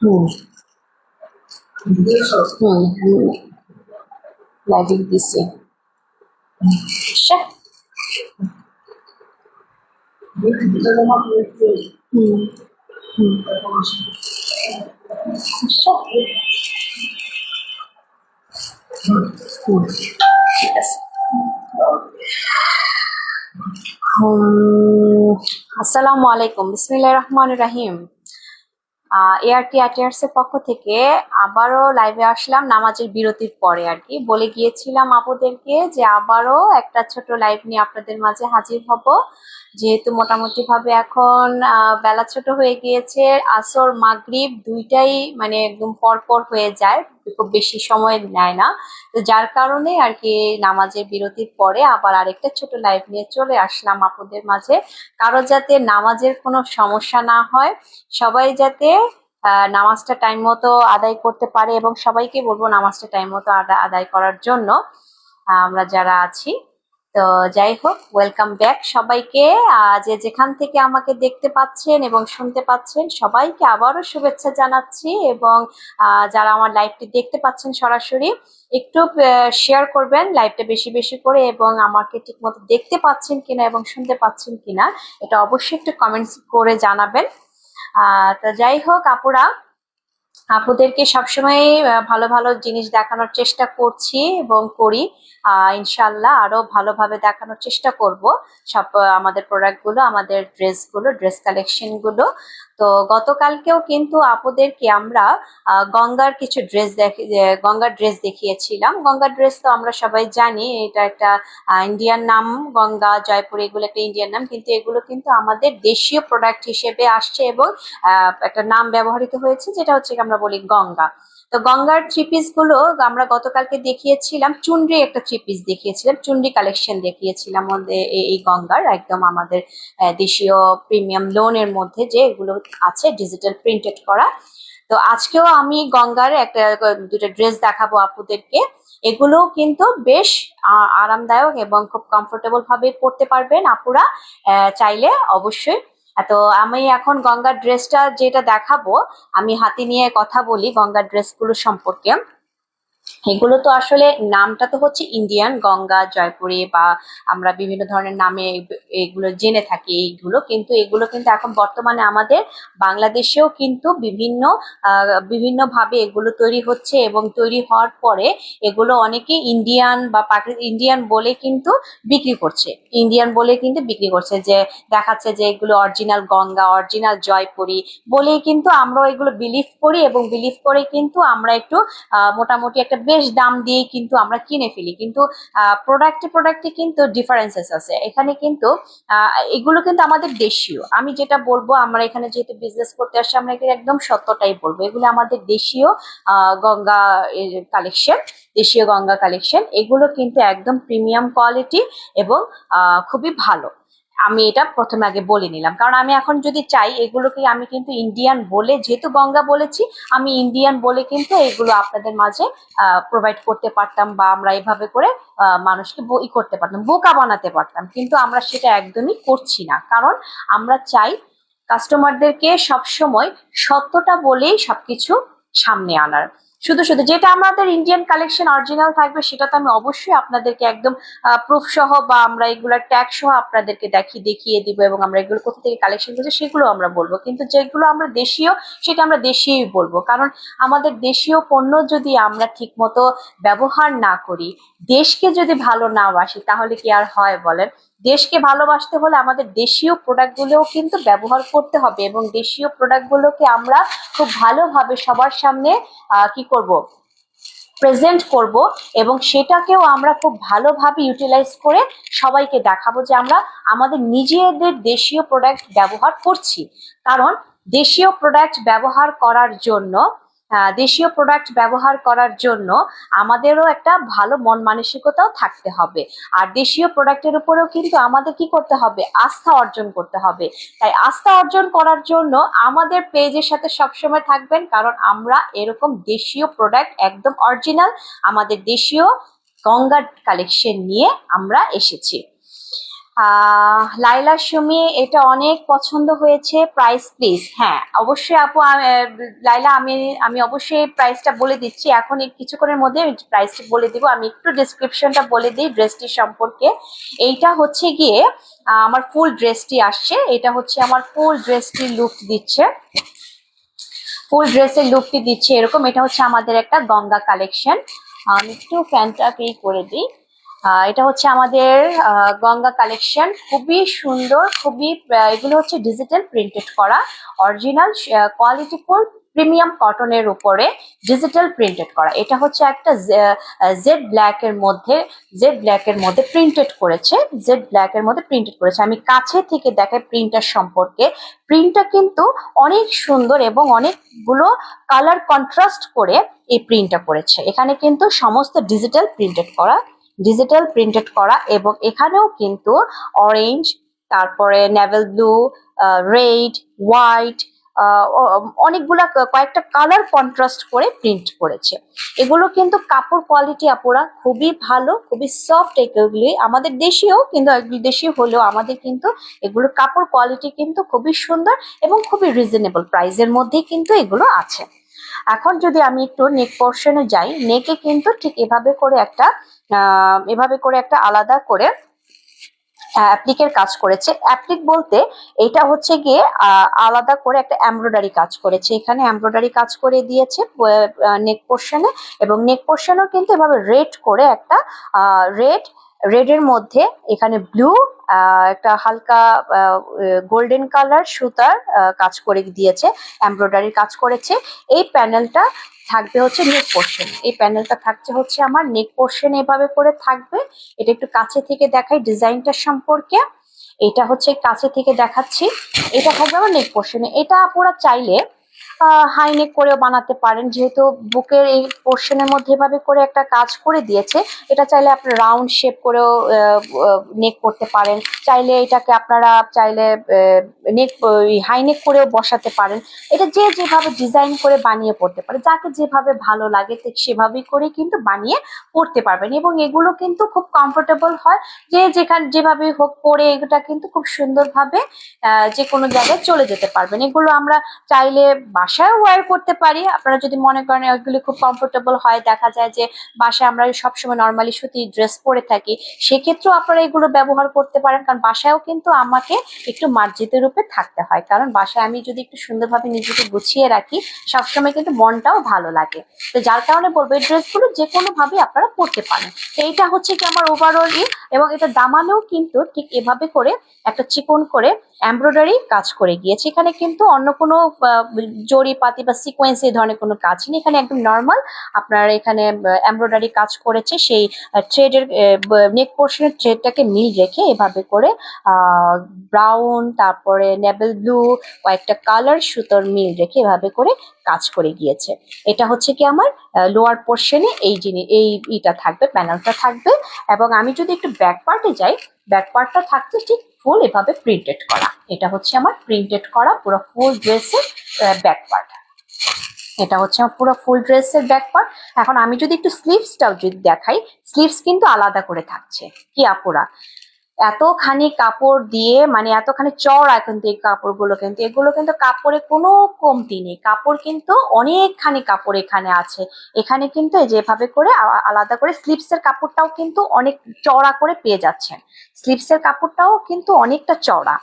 হুম হুম হুম lighting দিছে শ্যাহ, হুম হুম শ্যাহ। হুম, ঠিক আছে হুম, আসসালামু আলাইকুম। বিসমিল্লাহির রহমানির রহিম। এআরটি অ্যাটিয়ার্স এর পক্ষ থেকে আবারও লাইভে আসলাম নামাজের বিরতির পরে আর কি। বলে গিয়েছিলাম আপুদেরকে যে আবারও একটা ছোট লাইভ নিয়ে আপনাদের মাঝে হাজির হব। যেহেতু মোটামুটি ভাবে এখন বেলা ছোট হয়ে গিয়েছে, আসর, মাগরিব দুইটাই মানে একদম পরপর হয়ে যায়, খুব বেশি সময় নেয় না। তো যার কারণে আর কি নামাজের বিরতির পরে আবার আরেকটা ছোট লাইভ নিয়ে চলে আসলাম আপনাদের মাঝে। কারও যাতে নামাজের কোনো সমস্যা না হয়, সবাই যাতে নামাজটা টাইম মতো আদায় করতে পারে এবং সবাইকে বলব নামাজটা টাইম মতো আদা- আদায় করার জন্য। আমরা যারা আছি তো যাই হোক ওয়েলকাম ব্যাক সবাইকে। যে যেখান থেকে আমাকে দেখতে পাচ্ছেন এবং শুনতে পাচ্ছেন, সবাইকে আবারও শুভেচ্ছা জানাচ্ছি এবং যারা আমার লাইভটি দেখতে পাচ্ছেন সরাসরি, একটু শেয়ার করবেন লাইভটা বেশি বেশি করে এবং আমাকে ঠিকমতো দেখতে পাচ্ছেন কিনা এবং শুনতে পাচ্ছেন কিনা, এটা অবশ্যই একটু কমেন্টস করে জানাবেন। তো যাই হোক, আপুরা আপুদেরকে সবসময় ভালো ভালো জিনিস দেখানোর চেষ্টা করছি এবং করি। ইনশাল্লাহ আরও ভালোভাবে দেখানোর চেষ্টা করব। সব আমাদের প্রোডাক্টগুলো, আমাদের ড্রেসগুলো ড্রেস কালেকশনগুলো। তো গতকালকেও কিন্তু আপুদেরকে আমরা গঙ্গার কিছু ড্রেস গঙ্গার ড্রেস দেখিয়েছিলাম। গঙ্গার ড্রেস তো আমরা সবাই জানি, এটা একটা ইন্ডিয়ান নাম, গঙ্গা, জয়পুর, এগুলো একটা ইন্ডিয়ান নাম, কিন্তু এগুলো কিন্তু আমাদের দেশীয় প্রোডাক্ট হিসেবে আসছে এবং একটা নাম ব্যবহৃত হয়েছে, যেটা হচ্ছে আমরা বলি গঙ্গা। তো গঙ্গার থ্রি পিসগুলো আমরা গতকালকে দেখিয়েছিলাম, চুনরি একটা থ্রি পিস দেখিয়েছিলাম, চুনরি কালেকশন দেখিয়েছিলাম এই গঙ্গার, একদম আমাদের দেশীয় প্রিমিয়াম লোনের মধ্যে যে এগুলো আছে ডিজিটাল প্রিন্টেড করা। তো আজকেও আমি গঙ্গার একটা, দুটো ড্রেস দেখাবো আপুদেরকে। এগুলো কিন্তু বেশ আরামদায়ক এবং খুব কমফোর্টেবল ভাবে পরতে পারবেন আপুরা চাইলে অবশ্যই। তো আমি এখন গঙ্গার ড্রেসটা যেটা দেখাবো, আমি হাতে নিয়ে কথা বলি গঙ্গার ড্রেসগুলো সম্পর্কে। এগুলো তো আসলে নামটা তো হচ্ছে ইন্ডিয়ান গঙ্গা, জয়পুরে বা আমরা বিভিন্ন ধরনের নামে এগুলো জেনে থাকি এইগুলো। কিন্তু এগুলো কিন্তু এখন বর্তমানে আমাদের বাংলাদেশেও কিন্তু বিভিন্ন বিভিন্ন ভাবে এগুলো তৈরি হচ্ছে এবং তৈরি হওয়ার পরে এগুলো অনেকে ইন্ডিয়ান বা ইন্ডিয়ান বলে কিন্তু বিক্রি করছে। ইন্ডিয়ান বলে কিন্তু বিক্রি করছে যে, দেখাচ্ছে যে এগুলো অরিজিনাল গঙ্গা, অরিজিনাল জয়পুরি বলেই কিন্তু আমরা এগুলো বিলিভ করি এবং বিলিভ করে কিন্তু আমরা একটু মোটামুটি একটা দাম দিয়ে কিন্তু আমরা কিনে ফেলি। কিন্তু প্রোডাক্টে প্রোডাক্টে কিন্তু ডিফারেন্সেস আছে। এখানে কিন্তু এগুলো কিন্তু আমাদের দেশীয়। আমি যেটা বলব, আমরা এখানে যেহেতু বিজনেস করতে আসছি আমরা একদম সত্যটাই বলব। এগুলো আমাদের দেশীয় গঙ্গা কালেকশন দেশীয় গঙ্গা কালেকশন এগুলো কিন্তু একদম প্রিমিয়াম কোয়ালিটি এবং খুবই ভালো। আমি এটা প্রথমে আগে বলে নিলাম। কারণ আমি এখন যদি চাই, এগুলোকে আমি কিন্তু ইন্ডিয়ান বলে, যেহেতু গঙ্গা বলেছি, আমি ইন্ডিয়ান বলে কিন্তু এগুলো আপনাদের মাঝে প্রোভাইড করতে পারতাম বা আমরা এভাবে করে মানুষকে ই করতে পারতাম, বোকা বানাতে পারতাম। কিন্তু আমরা সেটা একদমই করছি না। কারণ আমরা চাই কাস্টমারদেরকে সবসময় সত্যটা বলেই সবকিছু সামনে আনার। শুধু শুধু যেটা আমাদের ইন্ডিয়ান কালেকশন অরিজিনাল থাকবে সেটা তো আমি অবশ্যই আপনাদেরকে একদম প্রুফ সহ বা আমরা এগুলার ট্যাগ সহ আপনাদেরকে দেখিয়ে দেখিয়ে দিব এবং আমরা এগুলো কোথা থেকে কালেকশন করছি সেগুলো আমরা বলব। কিন্তু যেগুলো আমরা দেশীয় সেটা আমরা দেশীয়ই বলব। কারণ আমাদের দেশীয় পণ্য যদি আমরা ঠিকমতো ব্যবহার না করি, দেশকে যদি ভালো না বাসি, তাহলে কি আর হয় বলেন? দেশকে ভালোবাসতে হলে আমাদের দেশীয় প্রোডাক্টগুলোও কিন্তু ব্যবহার করতে হবে এবং দেশীয় প্রোডাক্টগুলোকে আমরা খুব ভালোভাবে সবার সামনে কি করব প্রেজেন্ট করব এবং সেটাকেও আমরা খুব ভালোভাবে ইউটিলাইজ করে সবাইকে দেখাবো যে আমরা আমাদের নিজেদের দেশীয় প্রোডাক্ট ব্যবহার করছি। কারণ দেশীয় প্রোডাক্ট ব্যবহার করার জন্য দেশীয় প্রোডাক্ট ব্যবহার করার জন্য আমাদেরও একটা ভালো মন মানসিকতাও থাকতে হবে। আর দেশীয় প্রোডাক্টের উপরেও কিন্তু আমাদের কি করতে হবে? আস্থা অর্জন করতে হবে। তাই আস্থা অর্জন করার জন্য আমাদের পেজের সাথে সবসময় থাকবেন, কারণ আমরা এরকম দেশীয় প্রোডাক্ট একদম অরিজিনাল আমাদের দেশীয় গঙ্গার কালেকশন নিয়ে আমরা এসেছি। লাইলা সুমি, এটা অনেক পছন্দ হয়েছে প্রাইস প্লিজ হ্যাঁ অবশ্যই আপু লাইলা আমি আমি অবশ্যই প্রাইসটা বলে দিচ্ছি। এখন কিছুক্ষণের মধ্যে প্রাইসটা বলে দিব। আমি একটু ডিসক্রিপশনটা বলে দিই ড্রেসটি সম্পর্কে। এইটা হচ্ছে গিয়ে আমার ফুল ড্রেসটি আসছে। এটা হচ্ছে আমার ফুল ড্রেসটি লুক দিচ্ছে। ফুল ড্রেসের লুকটি দিচ্ছে এরকম। এটা হচ্ছে আমাদের একটা গঙ্গা কালেকশন আমি একটু ফ্যানটাকে ই করে দিই। এটা হচ্ছে আমাদের গঙ্গা কালেকশন খুবই সুন্দর, খুবই এগুলো হচ্ছে ডিজিটাল প্রিন্টেড করা। অরিজিনাল কোয়ালিটিফুল প্রিমিয়াম কটনের উপরে ডিজিটাল প্রিন্টেড করা। এটা হচ্ছে একটা জেড ব্ল্যাক এর মধ্যে জেড ব্ল্যাক এর মধ্যে প্রিন্টেড করেছে জেড ব্ল্যাক এর মধ্যে প্রিন্টেড করেছে। আমি কাছে থেকে দেখাই প্রিন্টার সম্পর্কে। প্রিন্টটা কিন্তু অনেক সুন্দর এবং অনেকগুলো কালার কন্ট্রাস্ট করে এই প্রিন্টটা করেছে। এখানে কিন্তু সমস্ত ডিজিটাল প্রিন্টেড করা ডিজিটাল প্রিন্টেড করা এবং এখানেও কিন্তু অরেঞ্জ তারপরে নেভেল ব্লু রেড হোয়াইট অনেকগুলা কয়েকটা কালার কন্ট্রাস্ট করে প্রিন্ট করেছে। এগুলো কিন্তু কাপড় কোয়ালিটি আপুরা খুবই ভালো, খুবই সফট এগুলি। আমাদের দেশীয় কিন্তু এগুলি দেশীয় হলেও আমাদের কিন্তু এগুলোর কাপড় কোয়ালিটি কিন্তু খুবই সুন্দর এবং খুবই রিজনেবল প্রাইসের মধ্যেই কিন্তু এগুলো আছে। এখন যদি আমি একটু নেক পোর্শনে যাই নেকে কিন্তু ঠিক এভাবে করে একটা এভাবে করে একটা আলাদা করে অ্যাপ্লিকের কাজ করেছে। অ্যাপ্লিক বলতে এটা হচ্ছে গিয়ে আলাদা করে একটা এমব্রয়ডারি কাজ করেছে। এখানে এমব্রয়ডারি কাজ করে দিয়েছে নেক পোর্শনে এবং নেক পোর্শনেও কিন্তু এভাবে রেড করে একটা রেড রেডের মধ্যে এখানে ব্লু একটা হালকা গোল্ডেন কালার সুতার কাজ করে দিয়েছে এমব্রয়ডারি কাজ করেছে। এই প্যানেলটা থাকবে হচ্ছে নেক পোর্শন এই প্যানেলটা থাকছে হচ্ছে আমার নেক পোর্শন এভাবে করে থাকবে। এটা একটু কাছে থেকে দেখাই ডিজাইনটা সম্পর্কে। এটা হচ্ছে কাছে থেকে দেখাচ্ছি। এটা থাকবে আমার নেক পোর্শনে এটা আপনারা চাইলে হাই নেক করেও বানাতে পারেন। যেহেতু বুকের এই পোর্শনের মধ্যে এভাবে করে একটা কাজ করে দিয়েছে, এটা চাইলে আপনারা রাউন্ড শেপ করেও নেক করতে পারেন। চাইলে এটাকে আপনারা চাইলে নেক হাই নেক করেও বসাতে পারেন। এটা যে যেভাবে ডিজাইন করে বানিয়ে পড়তে পারে, যাকে যেভাবে ভালো লাগে ঠিক সেভাবেই করে কিন্তু বানিয়ে পড়তে পারবেন। এবং এগুলো কিন্তু খুব কমফোর্টেবল হয়। যে যেখানে, যেভাবে হোক পরে এটা কিন্তু খুব সুন্দরভাবে যে কোনো জায়গায় চলে যেতে পারবেন। এগুলো আমরা চাইলে বাসায় ওয়্যার করতে পারি। আপনারা যদি মনে করেন ওইগুলি খুব কমফোর্টেবল হয়, দেখা যায় যে বাসায় আমরা সবসময় নর্মালি সুতি ড্রেস পরে থাকি, সেক্ষেত্রেও আপনারা এগুলো ব্যবহার করতে পারেন। কারণ বাসায়ও কিন্তু আমাকে একটু মার্জিত রূপে থাকতে হয়। কারণ বাসায় আমি যদি একটু সুন্দরভাবে নিজেকে গুছিয়ে রাখি, সবসময় কিন্তু মনটাও ভালো লাগে। তো যার কারণে বলব, এই ড্রেসগুলো যে কোনোভাবে আপনারা পরতে পারেন। তো এইটা হচ্ছে কি আমার ওভারঅল এবং এটা দামানেও কিন্তু ঠিক এভাবে করে একটা চিকন করে এমব্রয়ডারি কাজ করে গিয়েছে। এখানে কিন্তু অন্য কোনো জরি পাতি বা সিকোয়েন্স এই ধরনের কোনো কাজ নেই। এখানে একদম নর্মাল আপনার এখানে এমব্রয়ডারি কাজ করেছে। সেই থ্রেডের নেক পোর্শনের থ্রেডটাকে মিল রেখে এভাবে করে ব্রাউন তারপরে নেভেল ব্লু, কয়েকটা কালার সুতোর মিল রেখে এভাবে করে কাজ করে গিয়েছে। এটা হচ্ছে কি আমার লোয়ার পোর্শনে এই জিনিস এই ইটা থাকবে প্যানেলটা থাকবে। এবং আমি যদি একটু ব্যাক পার্টে যাই ব্যাক পার্টটা থাকছে ঠিক ফুল এভাবে প্রিন্টেড করা। এটা হচ্ছে আমার প্রিন্টেড করা পুরো ফুল ড্রেসের ব্যাক পার্ট এটা হচ্ছে আমার পুরো ফুল ড্রেসের ব্যাক পার্ট এখন আমি যদি একটু স্লিভসটাও যদি দেখাই স্লিভস কিন্তু আলাদা করে থাকছে। কি আপুরা? এতখানি কাপড় দিয়ে মানে এতখানি চড়া কিন্তু এই কাপড়গুলো কিন্তু, এগুলো কিন্তু কাপড়ে কোনো কমতি নেই। কাপড় কিন্তু অনেকখানি কাপড় এখানে আছে। এখানে কিন্তু যেভাবে করে আলাদা করে স্লিপসের কাপড়টাও কিন্তু অনেক চড়া করে পেয়ে যাচ্ছেন। স্লিপসের কাপড়টাও কিন্তু অনেকটা চড়া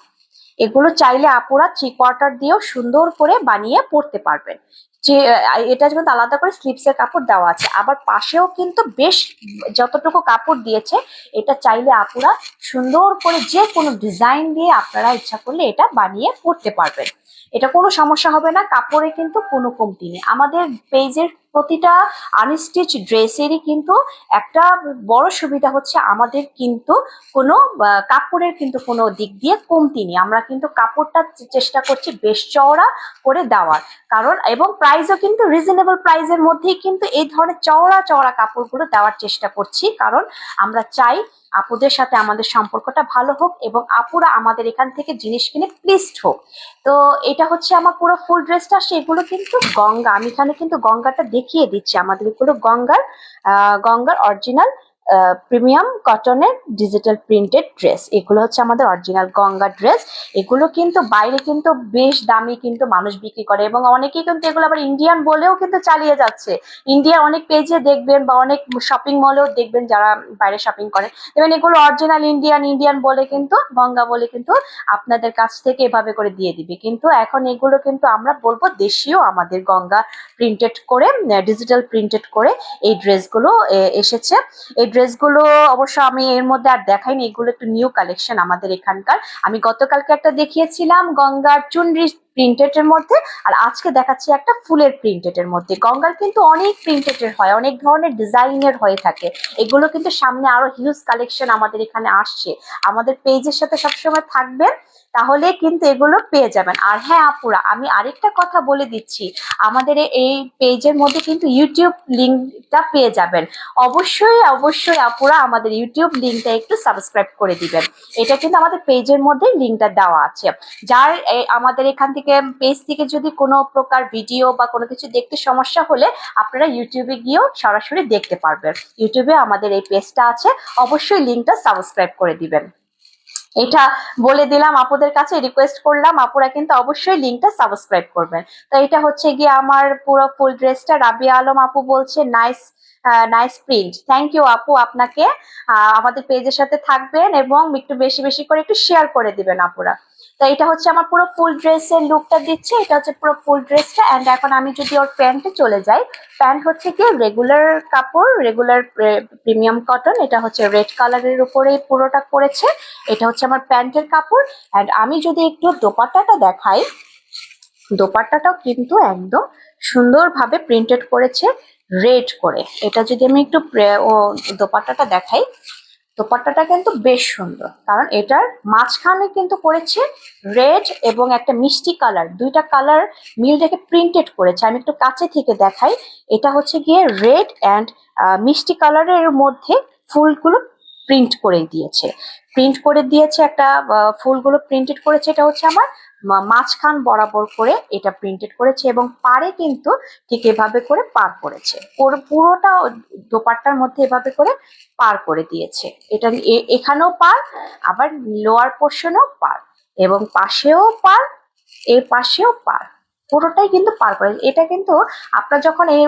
এগুলো চাইলে আপুরা থ্রি কোয়ার্টার দিয়েও সুন্দর করে বানিয়ে পরতে পারবেন। যে এটা কিন্তু আলাদা করে স্লিপসের কাপড় দেওয়া আছে, আবার পাশেও কিন্তু বেশ যতটুকু কাপড় দিয়েছে, এটা চাইলে আপুরা সুন্দর করে যে কোনো ডিজাইন দিয়ে আপনারা ইচ্ছা করলে এটা বানিয়ে পরতে পারবেন। এটা কোনো সমস্যা হবে না, কাপড়ে কিন্তু কোনো কমতি নেই। আমাদের পেজের প্রতিটা আনস্টিচ ড্রেসেরই কিন্তু একটা বড় সুবিধা হচ্ছে, আমাদের কিন্তু কোনো কাপড়ের কিন্তু কোনো দিক দিয়ে কমতি নেই। আমরা কিন্তু কাপড়টা চেষ্টা করছি বেশ চওড়া করে দেওয়ার। কারণ এবং প্রাইসও কিন্তু রিজনেবল প্রাইসের মধ্যেই কিন্তু এই ধরনের চওড়া চওড়া কাপড়গুলো দেওয়ার চেষ্টা করছি। কারণ আমরা চাই আপুদের সাথে আমাদের সম্পর্কটা ভালো হোক এবং আপুরা আমাদের এখান থেকে জিনিস কিনে প্লিজড হোক। তো এটা হচ্ছে আমার পুরো ফুল ড্রেসটা সেগুলো কিন্তু গঙ্গা। আমি এখানে কিন্তু গঙ্গাটা দেখিয়ে দিচ্ছি। আমাদের এগুলো গঙ্গার গঙ্গার অরিজিনাল প্রিমিয়াম কটনের ডিজিটাল প্রিন্টেড ড্রেস এগুলো হচ্ছে আমাদের অরিজিনাল গঙ্গা ড্রেস এগুলো কিন্তু বাইরে কিন্তু বেশ দামি কিন্তু মানুষ বিক্রি করে এবং অনেকেই কিন্তু এগুলো আবার ইন্ডিয়ান বলেও কিন্তু চালিয়ে যাচ্ছে। ইন্ডিয়ার অনেক পেজে দেখবেন বা অনেক শপিং মলেও দেখবেন যারা বাইরে শপিং করে। এবং এগুলো অরিজিনাল ইন্ডিয়ান ইন্ডিয়ান বলে কিন্তু, গঙ্গা বলে কিন্তু আপনাদের কাছ থেকে এভাবে করে দিয়ে দিবে। কিন্তু এখন এগুলো কিন্তু আমরা বলব দেশীয় আমাদের গঙ্গা প্রিন্টেড করে ডিজিটাল প্রিন্টেড করে এই ড্রেসগুলো এসেছে। এই ড্রেসগুলো অবশ্য আমি এর মধ্যে আর দেখাইনি, এগুলো একটু নিউ কালেকশন আমাদের এখানকার। আমি গতকালকে একটা দেখিয়েছিলাম গঙ্গার চুনরি প্রিন্টেড এর মধ্যে। আর আজকে দেখাচ্ছি একটা ফুলের প্রিন্টেড এর মধ্যে। গঙ্গার কিন্তু অনেক প্রিন্টেড এর হয়, অনেক ধরনের ডিজাইনের হয়ে থাকে। এগুলো কিন্তু সামনে আরও হিউজ কালেকশন আমাদের এখানে আসছে। আমাদের পেজের সাথে সবসময় থাকবেন, তাহলে কিন্তু এগুলো পেয়ে যাবেন। আর হ্যাঁ আপুরা, আমি আরেকটা কথা বলে দিচ্ছি। আমাদের এই পেজের মধ্যে কিন্তু ইউটিউব লিঙ্কটা পেয়ে যাবেন। অবশ্যই অবশ্যই আপুরা আমাদের ইউটিউব লিঙ্কটা একটু সাবস্ক্রাইব করে দিবেন। এটা কিন্তু আমাদের পেজের মধ্যে লিঙ্কটা দেওয়া আছে। যার আমাদের এখান থেকে পেজ থেকে যদি কোনো প্রকার ভিডিও বা কোনো কিছু দেখতে সমস্যা হলে আপনারা ইউটিউবে গিয়েও সরাসরি দেখতে পারবেন। ইউটিউবে আমাদের এই পেজটা আছে, অবশ্যই লিঙ্কটা সাবস্ক্রাইব করে দিবেন। এটা বলে দিলাম আপুদের কাছে রিকোয়েস্ট করলাম, আপুরা কিন্তু অবশ্যই লিঙ্কটা সাবস্ক্রাইব করবেন। তো এটা হচ্ছে গিয়ে আমার পুরো ফুল ড্রেসটা রাবিয়া আলম আপু বলছে nice nice print thank you আপু আপনাকে আমাদের পেজের সাথে থাকবেন এবং একটু বেশি বেশি করে একটু শেয়ার করে দিবেন আপুরা। তো এটা হচ্ছে আমার পুরো ফুল ড্রেসের লুকটা দিচ্ছে, এটা হচ্ছে পুরো ফুল ড্রেসটা অ্যান্ড এখন আমি যদি ওর প্যান্টে চলে যাই প্যান্ট হচ্ছে কি রেগুলার কাপড় রেগুলার প্রিমিয়াম কটন এটা হচ্ছে রেড কালারের উপরে পুরোটা করেছে, এটা হচ্ছে আমার প্যান্টের কাপড় অ্যান্ড আমি যদি একটু দোপাট্টাটা দেখাই, দোপাট্টাটাও কিন্তু একদম সুন্দরভাবে প্রিন্টেড করেছে রেড করে, এটা যদি আমি একটু, ও, দোপাট্টাটা দেখাই দোপাট্টাটা কিন্তু বেশ সুন্দর। কারণ এটার মাঝখানে কিন্তু করেছে রেড এবং একটা মিষ্টি কালার। দুইটা কালার মিল রেখে প্রিন্টেড করেছে। আমি একটু কাছে থেকে দেখাই। এটা হচ্ছে গিয়ে রেড অ্যান্ড মিষ্টি কালারের মধ্যে ফুলগুলো প্রিন্ট করে দিয়েছে। প্রিন্ট করে দিয়েছে একটা ফুলগুলো প্রিন্টেড করেছে। এটা হচ্ছে আমার মাঝখান বরাবর করে এটা প্রিন্টেড করেছে এবং পারে কিন্তু ঠিক এভাবে করে পার করেছে। পুরো- পুরোটা দোপাট্টার মধ্যে এভাবে করে পার করে দিয়েছে। এটা এখানেও পার, আবার লোয়ার পোর্শনেও পার এবং পাশেও পার, এ পাশেও পার। পুরোটাই কিন্তু পার করে এটা কিন্তু আপনার যখন এই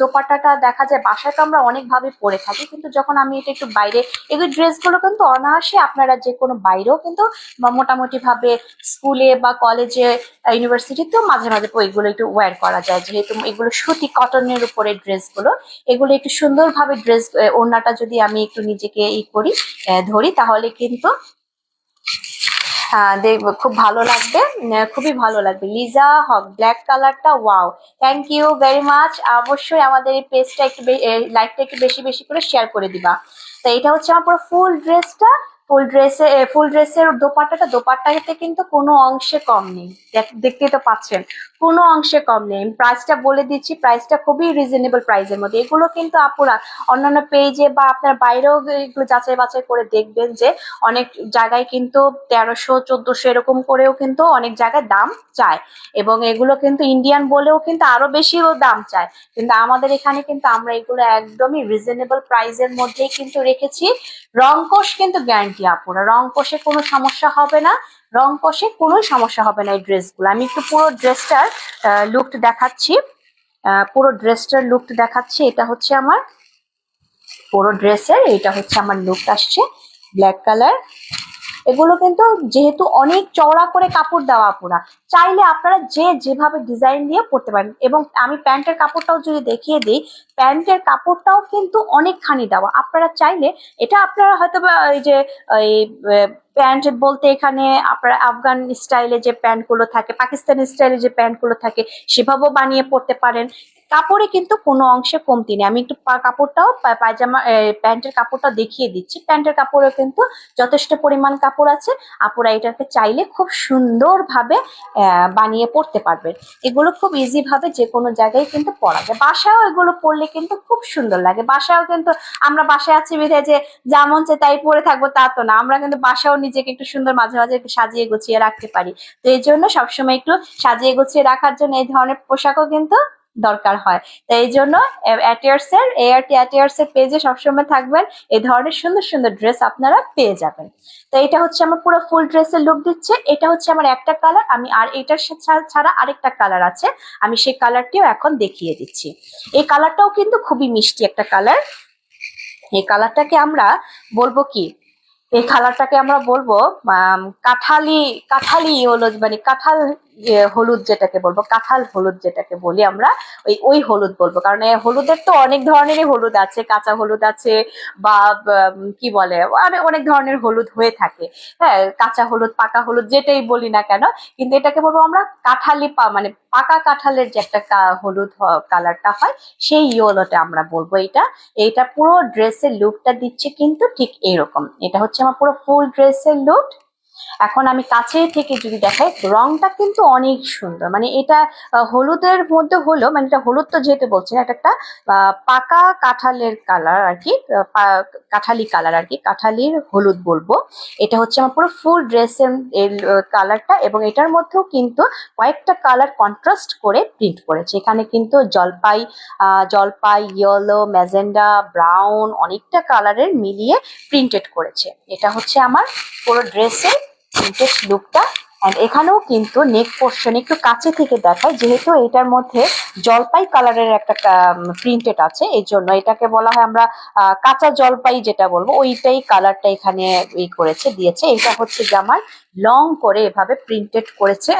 দোপাট্টাটা দেখা যায়, বাসায় তো আমরা অনেকভাবে পরে থাকি, কিন্তু যখন আমি এটা একটু বাইরে, এগুলো ড্রেসগুলো কিন্তু অনায়াসে আপনারা যে কোনো বাইরেও কিন্তু বা মোটামুটি ভাবে স্কুলে বা কলেজে ইউনিভার্সিটিতেও মাঝে মাঝে এগুলো একটু ওয়্যার করা যায়। যেহেতু এগুলো সুতি কটনের উপরে ড্রেসগুলো, এগুলো একটু সুন্দরভাবে ড্রেস ওড়নাটা যদি আমি একটু নিজেকে ই করি ধরি, তাহলে কিন্তু দেখব, খুব ভালো লাগবে। খুবই ভালো লাগবে। লিজা হক, ব্ল্যাক কালারটা, wow. Thank you very much অবশ্যই আমাদের এই পেজটা একটু লাইকটা একটু বেশি বেশি করে শেয়ার করে দিবা। তো এটা হচ্ছে আমার পুরো ফুল ড্রেসটা ফুল ড্রেসে ফুল ড্রেসের দোপাট্টাটা। দোপাট্টাতে কিন্তু কোনো অংশে কম নেই। দেখ- দেখতেই তো পাচ্ছেন। কোনো অংশে কম নেই। প্রাইসটা বলে দিচ্ছি প্রাইসটা খুবই রিজনেবল প্রাইসের মধ্যে। এগুলো কিন্তু আপুরা অন্যান্য পেজে বা আপনার বাইরেও এগুলো যাচাই বাছাই করে দেখবেন যে অনেক জায়গায় কিন্তু তেরোশো, চোদ্দশো এরকম করেও কিন্তু অনেক জায়গায় দাম চায়। এবং এগুলো কিন্তু ইন্ডিয়ান বলেও কিন্তু আরও বেশিও দাম চায়। কিন্তু আমাদের এখানে কিন্তু আমরা এগুলো একদমই রিজনেবল প্রাইসের মধ্যেই কিন্তু রেখেছি। রং কোষ কিন্তু গ্যারান্টি আপুরা। রং কোষে কোনো সমস্যা হবে না। রং কষে কোনো সমস্যা হবে না এই ড্রেসগুলো আমি একটু পুরো ড্রেসটার লুকট দেখাচ্ছি। পুরো ড্রেসটার লুকটা দেখাচ্ছি। এটা হচ্ছে আমার পুরো ড্রেসের এটা হচ্ছে আমার লুক আসছে। ব্ল্যাক কালার এগুলো কিন্তু যেহেতু অনেক চওড়া করে কাপড় দেওয়া পুরা চাইলে আপনারা যে যেভাবে ডিজাইন দিয়ে পরতে পারেন। এবং আমি প্যান্টের কাপড়টাও যদি দেখিয়ে দিই, প্যান্টের কাপড়টাও কিন্তু অনেকখানি দেওয়া। আপনারা চাইলে এটা আপনারা হয়তো এই যে প্যান্ট বলতে এখানে আপনারা আফগান স্টাইলে যে প্যান্টগুলো থাকে, পাকিস্তানি স্টাইলে যে প্যান্টগুলো থাকে, সেভাবেও বানিয়ে পরতে পারেন। কাপড়ে কিন্তু কোনো অংশে কমতি নেই। আমি একটু কাপড়টাও পায়জামা প্যান্টের কাপড়টা দেখিয়ে দিচ্ছি। প্যান্টের কাপড়েও কিন্তু যথেষ্ট পরিমাণ কাপড় আছে। আপুরা এটাকে চাইলে খুব সুন্দরভাবে বানিয়ে পড়তে পারবেন। এগুলো খুব ইজিভাবে যে কোনো জায়গায় কিন্তু পরা যায়। বাসায়ও এগুলো পরলে কিন্তু খুব সুন্দর লাগে। বাসায়ও কিন্তু আমরা বাসায় আছি বিধে যে যেমন চাই তাই পরে থাকব তা তো না। আমরা কিন্তু বাসাও নিজেকে একটু সুন্দর মাঝে মাঝে একটু সাজিয়ে গুছিয়ে রাখতে পারি। তো এই জন্য সবসময় একটু সাজিয়ে গুছিয়ে রাখার জন্য এই ধরনের পোশাকও কিন্তু দরকার হয়। তো এই জন্য অ্যাটিয়ার্স এর এআরটি অ্যাটিয়ার্স পেজে সবসময় থাকবেন। এই ধরনের সুন্দর সুন্দর ড্রেস আপনারা পেয়ে যাবেন। তো এটা হচ্ছে আমার পুরো ফুল ড্রেসের লুক দিচ্ছে। এটা হচ্ছে আমার একটা কালার আমি আর এটার ছাড়া আরেকটা কালার আছে। আমি সেই কালারটিও এখন দেখিয়ে দিচ্ছি। এই কালারটাও কিন্তু খুবই মিষ্টি একটা কালার এই কালারটাকে আমরা বলব কি? এই কালারটাকে আমরা বলব কাঠালি কাঠালি হলুদ মানে কাঁঠাল হলুদ যেটাকে বলব, কাঁঠাল হলুদ যেটাকে বলি আমরা, ওই ওই হলুদ বলব। কারণ হলুদের তো অনেক ধরনেরই হলুদ আছে, কাঁচা হলুদ আছে বা কি বলে অনেক ধরনের হলুদ হয়ে থাকে। হ্যাঁ কাঁচা হলুদ, পাকা হলুদ যেটাই বলি না কেন, কিন্তু এটাকে বলব আমরা কাঁঠালি পা মানে পাকা কাঁঠালের যে একটা হলুদ কালারটা হয়, সেই ইয়েলোটা আমরা বলব এটা এইটা পুরো ড্রেসের লুকটা দিচ্ছে কিন্তু ঠিক এরকম। এটা হচ্ছে আমার পুরো ফুল ড্রেসের লুক এখন আমি কাছে থেকে যদি দেখাই, রংটা কিন্তু অনেক সুন্দর। মানে এটা হলুদের মধ্যে হলো মানে এটা হলুদ তো যেহেতু বলছি না, এটা একটা পাকা কাঁঠালের কালার আর কি কাঁঠালি কালার আর কি, কাঁঠালির হলুদ বলব। এটা হচ্ছে আমার পুরো ফুল ড্রেসের কালারটা এবং এটার মধ্যেও কিন্তু কয়েকটা কালার কন্ট্রাস্ট করে প্রিন্ট করেছে। এখানে কিন্তু জলপাই জলপাই ইয়েলো ম্যাজেন্ডা ব্রাউন অনেকটা কালারের মিলিয়ে প্রিন্টেড করেছে। এটা হচ্ছে আমার পুরো ড্রেসের প্রিন্টেড লুকটা অ্যান্ড এখানেও কিন্তু নেক পোর্শন একটু কাছে থেকে দেখায়, যেহেতু এটার মধ্যে জলপাই কালারের একটা প্রিন্টেড আছে এই জন্য এটাকে বলা হয় আমরা কাঁচা জলপাই যেটা বলব, ওইটাই কালারটা এখানে ই করেছে, দিয়েছে। এটা হচ্ছে যে আমার লং করে এভাবে প্রিন্টেড করেছে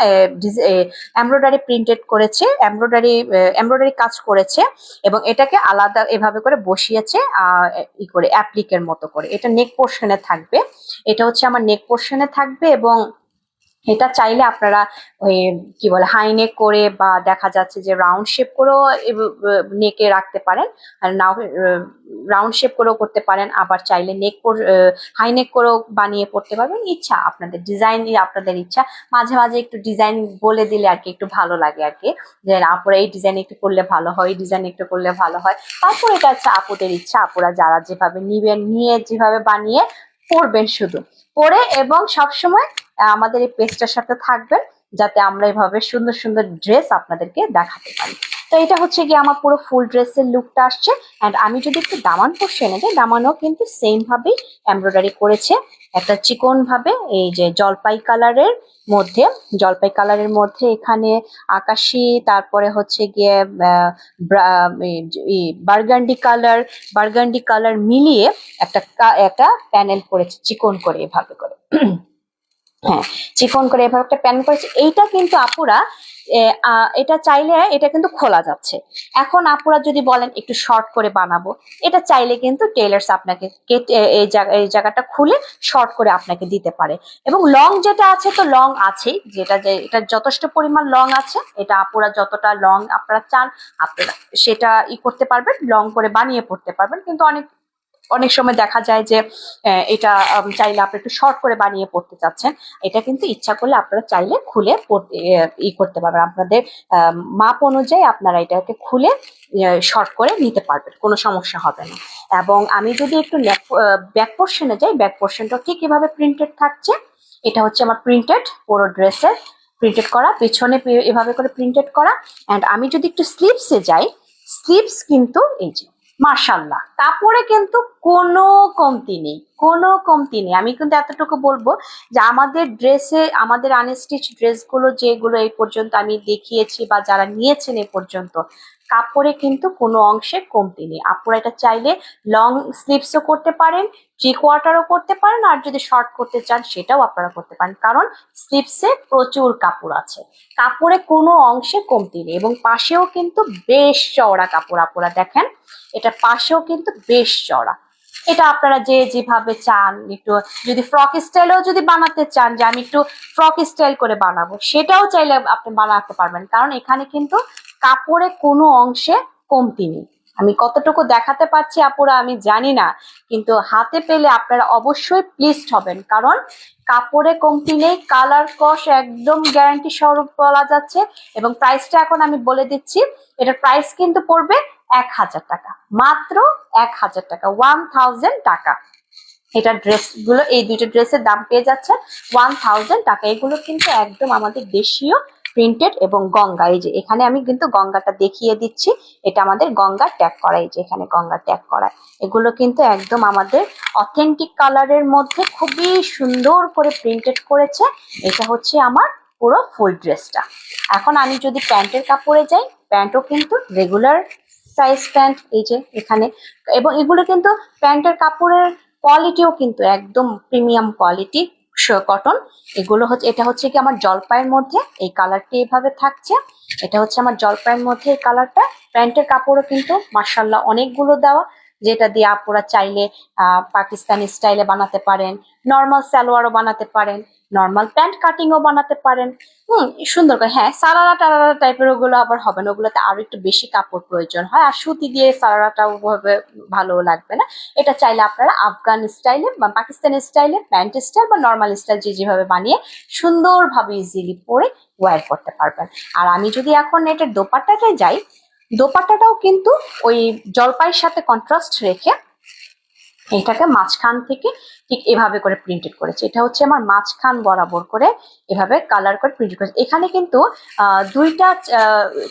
এমব্রয়ডারি প্রিন্টেড করেছে এমব্রয়ডারি এমব্রয়ডারি কাজ করেছে, এবং এটাকে আলাদা এভাবে করে বসিয়েছে ই করে অ্যাপ্লিকের মতো করে। এটা নেক পোর্শনে থাকবে। এটা হচ্ছে আমার নেক পোর্শনে থাকবে এবং এটা চাইলে আপনারা ওই, কি বলে হাই নেক করে বা দেখা যাচ্ছে যে রাউন্ড শেপ করেও নেকে রাখতে পারেন। আর নাও রাউন্ড শেপ করেও করতে পারেন। আবার চাইলে নেক হাই নেক করেও বানিয়ে পড়তে পারবেন। ইচ্ছা, আপনাদের ডিজাইন আপনাদের ইচ্ছা। মাঝে মাঝে একটু ডিজাইন বলে দিলে আর কি, একটু ভালো লাগে আর কি। যে আপুরা এই ডিজাইন একটু করলে ভালো হয়, এই ডিজাইন একটু করলে ভালো হয়। তারপর এটা হচ্ছে আপুদের ইচ্ছা। আপুরা যারা যেভাবে নিবেন, নিয়ে যেভাবে বানিয়ে পড়বেন শুধু। পরে এবং সবসময় আমাদের এই পেজটার সাথে থাকবেন। যাতে আমরা এভাবে সুন্দর সুন্দর ড্রেস আপনাদেরকে দেখাতে পারি। তো এটা হচ্ছে গিয়ে আমার পুরো ফুল ড্রেসের লুকটা আসছে। অ্যান্ড আমি যদি একটু দামান পোর্শনে যাই, দামানও কিন্তু সেমভাবেই এমব্রয়ডারি করেছে। একটা চিকনভাবে এই যে জলপাই কালারের মধ্যে, জলপাই কালারের মধ্যে এখানে আকাশি, তারপরে হচ্ছে গিয়ে বার্গান্ডি কালার বার্গান্ডি কালার মিলিয়ে একটা একটা প্যানেল করেছে, চিকন করে এভাবে করে। হ্যাঁ চিকন করে এভাবে একটা প্যানেল করেছে, এইটা কিন্তু আপুরা এটা চাইলে এটা কিন্তু খোলা যাচ্ছে। এখন আপুরা যদি বলেন একটু শর্ট করে বানাবো, এটা চাইলে কিন্তু টেলার্স আপনাকে এই এই জায়গাটা খুলে শর্ট করে আপনাকে দিতে পারে। এবং লং যেটা আছে তো লং আছেই, যেটা যে, এটা যথেষ্ট পরিমাণ লং আছে, এটা আপুরা যতটা লং আপনারা চান, আপনারা সেটা ই করতে পারবেন লং করে বানিয়ে পড়তে পারবেন, কিন্তু অনেক অনেক সময় দেখা যায় যে এটা চাইলে আপনি একটু শর্ট করে বানিয়ে পড়তে চাচ্ছেন। এটা কিন্তু ইচ্ছা করলে আপনারা চাইলে খুলে ই করতে পারবেন। আপনাদের মাপ অনুযায়ী আপনারা এটাকে খুলে শর্ট করে নিতে পারবেন। কোনো সমস্যা হবে না। এবং আমি যদি একটু ব্যাক পোর্শনে যাই ব্যাক পোর্শনটা ঠিক এভাবে প্রিন্টেড থাকছে। এটা হচ্ছে আমার প্রিন্টেড পুরো ড্রেসের প্রিন্টেড করা, পেছনে এভাবে করে প্রিন্টেড করা। অ্যান্ড আমি যদি একটু স্লিপসে যাই স্লিপস কিন্তু এই যে মার্শাল্লাহ তারপরে কিন্তু কোনো কমতি নেই, কোনো কমতি নেই। আমি কিন্তু এতটুকু বলব যে আমাদের ড্রেসে, আমাদের আনস্টিচ ড্রেসগুলো যেগুলো এই পর্যন্ত আমি দেখিয়েছি বা যারা নিয়েছেন এ পর্যন্ত কাপড়ে কিন্তু কোনো অংশে কমতি নেই। আপনারা এটা চাইলে লং স্লিভসও করতে পারেন থ্রি কোয়ার্টারও করতে পারেন, আর যদি শর্ট করতে চান সেটাও আপনারা করতে পারেন। কারণ স্লিভসে প্রচুর কাপড় আছে। কাপড়ে কোনো অংশে কমতি নেই এবং পাশেও কিন্তু বেশ চওড়া কাপড় আপনারা দেখেন। এটা পাশেও কিন্তু বেশ চড়া এটা আপনারা যে যেভাবে চান, একটু যদি ফ্রক স্টাইলেও যদি বানাতে চান যে আমি একটু ফ্রক স্টাইল করে বানাবো, সেটাও চাইলে আপনি বানাতে পারবেন। কারণ এখানে কিন্তু কাপড়ে কোনো অংশে কমতি নেই। আমি কতটুকু দেখাতে পারছি আপুরা আমি জানি না, কিন্তু হাতে পেলে আপনারা অবশ্যই প্লিজড হবেন, কারণ কাপড়ে কমতি নেই কালার কস একদম গ্যারান্টি স্বরূপ বলা যাচ্ছে, এবং প্রাইসটা এখন আমি বলে দিচ্ছি, এটার প্রাইস কিন্তু পড়বে এক হাজার টাকা, মাত্র এক হাজার টাকা ওয়ান থাউজেন্ড টাকা। এটা ড্রেসগুলো, এই দুইটা ড্রেসের দাম পেয়ে যাচ্ছে ওয়ান থাউজেন্ড টাকা, এগুলো কিন্তু একদম আমাদের দেশীয় প্রিন্টেড এবং গঙ্গা। এই যে এখানে আমি কিন্তু গঙ্গাটা দেখিয়ে দিচ্ছি। এটা আমাদের গঙ্গা ট্যাগ করা, এই যে এখানে গঙ্গা ট্যাগ করা। এগুলো কিন্তু একদম আমাদের অথেন্টিক কালারের মধ্যে খুবই সুন্দর করে প্রিন্টেড করেছে। এটা হচ্ছে আমার পুরো ফুল ড্রেসটা এখন আমি যদি প্যান্টের কাপড়ে যাই প্যান্টও কিন্তু রেগুলার সাইজ প্যান্ট এই যে এখানে। এবং এগুলো কিন্তু প্যান্টের কাপড়ের কোয়ালিটিও কিন্তু একদম প্রিমিয়াম কোয়ালিটি কটন এগুলো হচ্ছে, এটা হচ্ছে কি আমার জলপাইয়ের মধ্যে, এই কালারটি এভাবে থাকছে। এটা হচ্ছে আমার জলপাইয়ের মধ্যে এই কালারটা প্যান্টের কাপড়ও কিন্তু মার্শাল্লাহ অনেকগুলো দেওয়া। যেটা দিয়ে আপুরা চাইলে পাকিস্তানি স্টাইলে বানাতে পারেন নর্মাল সালোয়ারও বানাতে পারেন নর্মাল প্যান্ট কাটিংও বানাতে পারেন। হুম, সুন্দর করে হ্যাঁ সারারা টারারা টাইপের ওগুলো আবার হবে না, ওগুলোতে আরও একটু বেশি কাপড় প্রয়োজন হয়, আর সুতি দিয়ে সারারাটা ওভাবে ভালো লাগবে না। এটা চাইলে আপনারা আফগান স্টাইলে বা পাকিস্তানি স্টাইলে প্যান্ট স্টাইল বা নর্মাল স্টাইল যে যেভাবে বানিয়ে সুন্দরভাবে ইজিলি পরে ওয়্যার করতে পারবেন। আর আমি যদি এখন এটার দোপাট্টাটায় যাই দোপাট্টাটাও কিন্তু ওই জলপাইয়ের সাথে কন্ট্রাস্ট রেখে এটাকে মাঝখান থেকে ঠিক এভাবে করে প্রিন্টেড করেছে। এটা হচ্ছে আমার মাঝখান বরাবর করে এভাবে কালার করে প্রিন্ট করেছে। এখানে কিন্তু দুইটা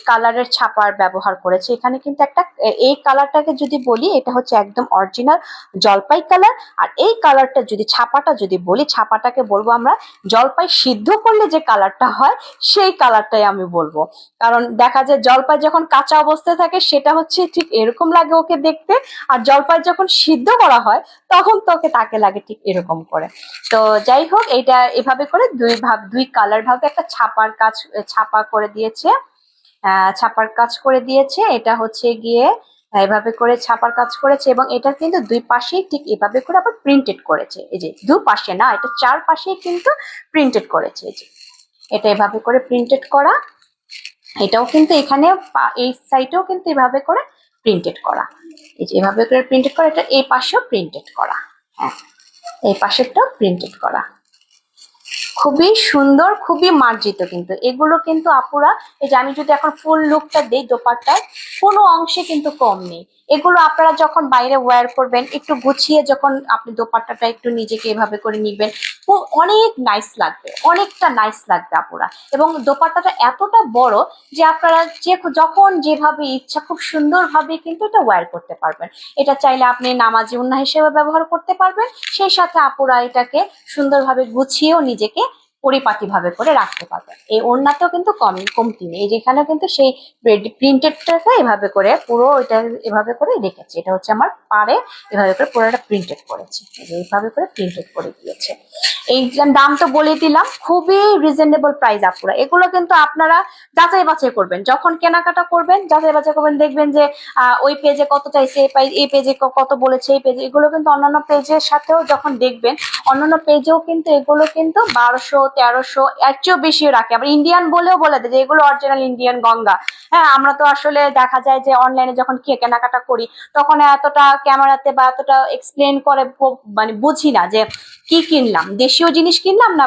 কালারের ছাপার ব্যবহার করেছে। এখানে কিন্তু একটা, এই কালারটাকে যদি বলি, এটা হচ্ছে একদম অরিজিনাল জলপাই কালার আর এই কালারটা যদি, ছাপাটা যদি বলি, ছাপাটাকে বলব আমরা জলপাই সিদ্ধ করলে যে কালারটা হয়, সেই কালারটাই আমি বলব। কারণ দেখা যায় জলপাই যখন কাঁচা অবস্থায় থাকে, সেটা হচ্ছে ঠিক এরকম লাগে ওকে দেখতে। আর জলপাই যখন সিদ্ধ করা হয় তখন তোকে তাকে লাগে ঠিক এরকম করে। তো যাই হোক এটা এভাবে করে দুই ভাগ দুই কালার ভাবে একটা ছাপার কাজ, ছাপা করে দিয়েছে। ছাপার কাজ করে দিয়েছে। এটা হচ্ছে গিয়ে, এভাবে করে ছাপার কাজ করেছে এবং এটা কিন্তু দুই পাশেই ঠিক এভাবে করে আবার প্রিন্টেড করেছে। এই যে, দু পাশে না, এটা চার পাশেই কিন্তু প্রিন্টেড করেছে। এই যে, এটা এভাবে করে প্রিন্টেড করা। এটাও কিন্তু এখানে এই সাইডেও কিন্তু এভাবে করে প্রিন্টেড করা। এই যে এভাবে করে প্রিন্টেড করা, এটা এই পাশেও প্রিন্টেড করা। হ্যাঁ এই পাশেরটাও প্রিন্টেড করা। খুবই সুন্দর, খুবই মার্জিত কিন্তু। এগুলো কিন্তু আপুরা, এই যে আমি যদি এখন ফুল লুকটা দিই, দোপাট্টার, কোনো অংশে কিন্তু কম নেই। এগুলো আপনারা যখন বাইরে ওয়্যার করবেন, একটু গুছিয়ে যখন আপনি দোপাট্টাটা একটু নিজেকে এভাবে করে নিবেন অনেক নাইস লাগবে, অনেকটা নাইস লাগবে আপুরা। এবং দোপাট্টাটা এতটা বড় যে আপনারা যে যখন যেভাবে ইচ্ছা খুব সুন্দরভাবে কিন্তু এটা ওয়্যার করতে পারবেন। এটা চাইলে আপনি নামাজি উন্না হিসেবে ব্যবহার করতে পারবেন, সেই সাথে আপুরা এটাকে সুন্দরভাবে গুছিয়েও নিজেকে পরিপাটি ভাবে করে রাখতে পারবেন এই ওড়নাতেও কিন্তু কম, কমতি নেই। যেখানে কিন্তু সেই প্রিন্টেডটাকে এভাবে করে পুরো এটা এভাবে করে রেখেছে। এটা হচ্ছে আমার পারে এভাবে করে পুরোটা প্রিন্টেড করেছে। এইভাবে করে প্রিন্টেড করে দিয়েছে। এই দাম তো বলে দিলাম, খুবই রিজনেবল প্রাইস আপুরা এগুলো কিন্তু আপনারা যাচাই বাছাই করবেন। যখন কেনাকাটা করবেন, যাচাই বাছাই করবেন, দেখবেন যে ওই পেজে কত চাইছে, এই পেজে কত বলেছে, এই পেজে এগুলো কিন্তু অন্যান্য পেজের সাথেও যখন দেখবেন, অন্যান্য পেজেও কিন্তু এগুলো কিন্তু বারোশো তেরোশো এর চেয়েও বেশি রাখে। আবার ইন্ডিয়ান বলেও বলে দেয় যে, এগুলো অরিজিনাল ইন্ডিয়ান গঙ্গা। হ্যাঁ আমরা তো আসলে দেখা যায় যে অনলাইনে যখন কেনাকাটা করি, তখন এতটা ক্যামেরাতে বা এতটা এক্সপ্লেন করে মানে বুঝি না যে, কি কিনলাম? দেশীয় জিনিস কিনলাম না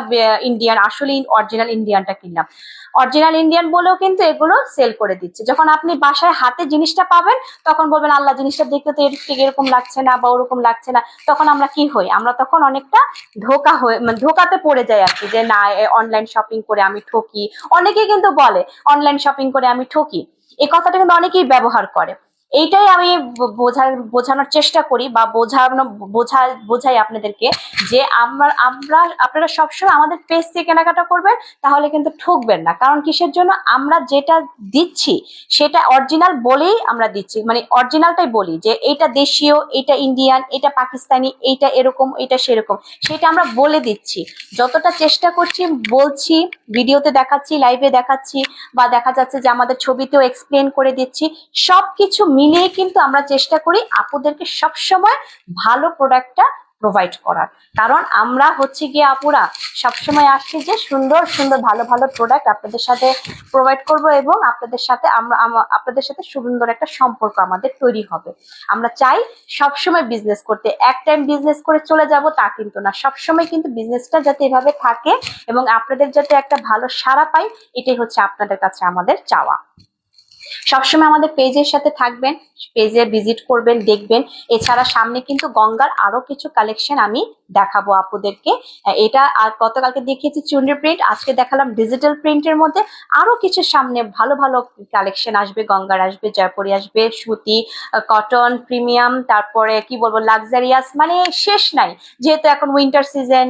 ইন্ডিয়ান আসলে অরিজিনাল ইন্ডিয়ানটা কিনলাম? অরিজিনাল ইন্ডিয়ান বলেও কিন্তু এগুলো সেল করে দিচ্ছে। যখন আপনি বাসায় হাতে জিনিসটা পাবেন, তখন বলবেন, আল্লাহ, জিনিসটা দেখতে তো ঠিক এরকম লাগছে না বা ওরকম লাগছে না। তখন আমরা কি হই? আমরা তখন অনেকটা ধোকা হয়ে মানে ধোকাতে পড়ে যাই আর কি, যে না অনলাইন শপিং করে আমি ঠকি। অনেকে কিন্তু বলে অনলাইন শপিং করে আমি ঠকি। এই কথাটা কিন্তু অনেকেই ব্যবহার করে। এইটাই আমি বোঝার, বোঝানোর চেষ্টা করি বা বোঝানো, বোঝা, বোঝাই আপনাদেরকে যে আমরা আমরা, আপনারা সবসময় আমাদের পেজ থেকে কেনাকাটা করবেন, তাহলে কিন্তু ঠকবেন না। কারণ কিসের জন্য? আমরা যেটা দিচ্ছি, সেটা অরিজিনাল বলেই আমরা দিচ্ছি। মানে অরিজিনালটাই বলি যে এইটা দেশীয়, এটা ইন্ডিয়ান এটা পাকিস্তানি, এইটা এরকম এটা সেরকম। সেটা আমরা বলে দিচ্ছি। যতটা চেষ্টা করছি, বলছি, ভিডিওতে দেখাচ্ছি লাইভে দেখাচ্ছি বা দেখা যাচ্ছে যে আমাদের ছবিতেও এক্সপ্লেন করে দিচ্ছি সব কিছু মিলিয়ে কিন্তু আমরা চেষ্টা করি আপুদেরকে সবসময় ভালো প্রোডাক্টটা প্রোভাইড করার। কারণ আমরা হচ্ছে গিয়ে আপুরা সবসময় আসছি যে সুন্দর সুন্দর, ভালো ভালো প্রোডাক্ট আপনাদের সাথে প্রোভাইড করব এবং আপনাদের সাথে আমরা আপনাদের সাথে সুন্দর একটা সম্পর্ক আমাদের তৈরি হবে। আমরা চাই সবসময় বিজনেস করতে। এক টাইম বিজনেস করে চলে যাব তা কিন্তু না। সবসময় কিন্তু বিজনেসটা যাতে এভাবে থাকে এবং আপনাদের যাতে একটা ভালো সাড়া পাই, এটাই হচ্ছে আপনাদের কাছে আমাদের চাওয়া। সবসময় আমাদের পেজের সাথে থাকবেন পেজে ভিজিট করবেন, দেখবেন। এছাড়া সামনে কিন্তু গঙ্গার আরও কিছু কালেকশন আমি দেখাবো আপুদেরকে। এটা আর গতকালকে দেখিয়েছি চুন্ডি প্রিন্ট আজকে দেখালাম ডিজিটাল প্রিন্টের মধ্যে আরও কিছু সামনে ভালো ভালো কালেকশন আসবে। গঙ্গার আসবে, জয়পুরি আসবে, সুতি কটন প্রিমিয়াম তারপরে কি বলব লাক্সারিয়াস মানে শেষ নাই। যেহেতু এখন উইন্টার সিজন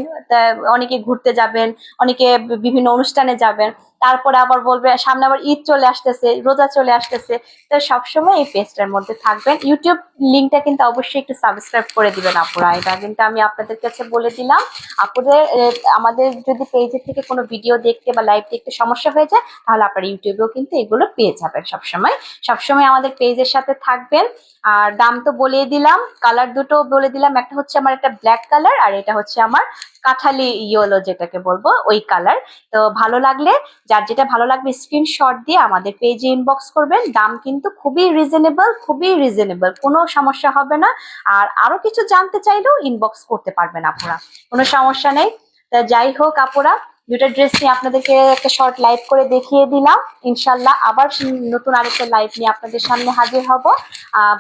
অনেকে ঘুরতে যাবেন, অনেকে বিভিন্ন অনুষ্ঠানে যাবেন। তারপরে আবার বলবে, সামনে আবার ঈদ চলে আসতেছে, রোজা চলে আসতেছে। তো সবসময় এই পেজটার মধ্যে থাকবেন। ইউটিউব লিঙ্কটা কিন্তু অবশ্যই একটু সাবস্ক্রাইব করে দিবেন আপুরা এটা কিন্তু আমি আপনাদের কাছে বলে দিলাম। আপুদের আমাদের যদি পেজে থেকে কোনো ভিডিও দেখতে বা লাইভ দেখতে সমস্যা হয়ে যায়, তাহলে আপনারা ইউটিউবেও কিন্তু এগুলো পেয়ে যাবেন সবসময়। সবসময় আমাদের পেজের সাথে থাকবেন। আর দাম তো বলে দিলাম। কালার দুটো বলে দিলাম। একটা হচ্ছে আমার একটা ব্ল্যাক কালার আর এটা হচ্ছে আমার কাঠালি ইয়েলো যেটাকে বলব, ওই কালার তো ভালো লাগলে যার যেটা ভালো লাগবে স্ক্রিনশট দিয়ে আমাদের পেজে ইনবক্স করবেন। দাম কিন্তু খুবই রিজনেবল খুবই রিজনেবল কোনো সমস্যা হবে না। আর আরও কিছু জানতে চাইলেও ইনবক্স করতে পারবেন আপনারা কোনো সমস্যা নেই। তা যাই হোক আপুরা দুটো ড্রেস নিয়ে আপনাদেরকে একটা শর্ট লাইভ করে দেখিয়ে দিলাম। ইনশাল্লাহ আবার নতুন আরেকটা লাইভ নিয়ে আপনাদের সামনে হাজির হব।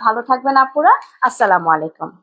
ভালো থাকবেন আপুরা। আসসালামু আলাইকুম।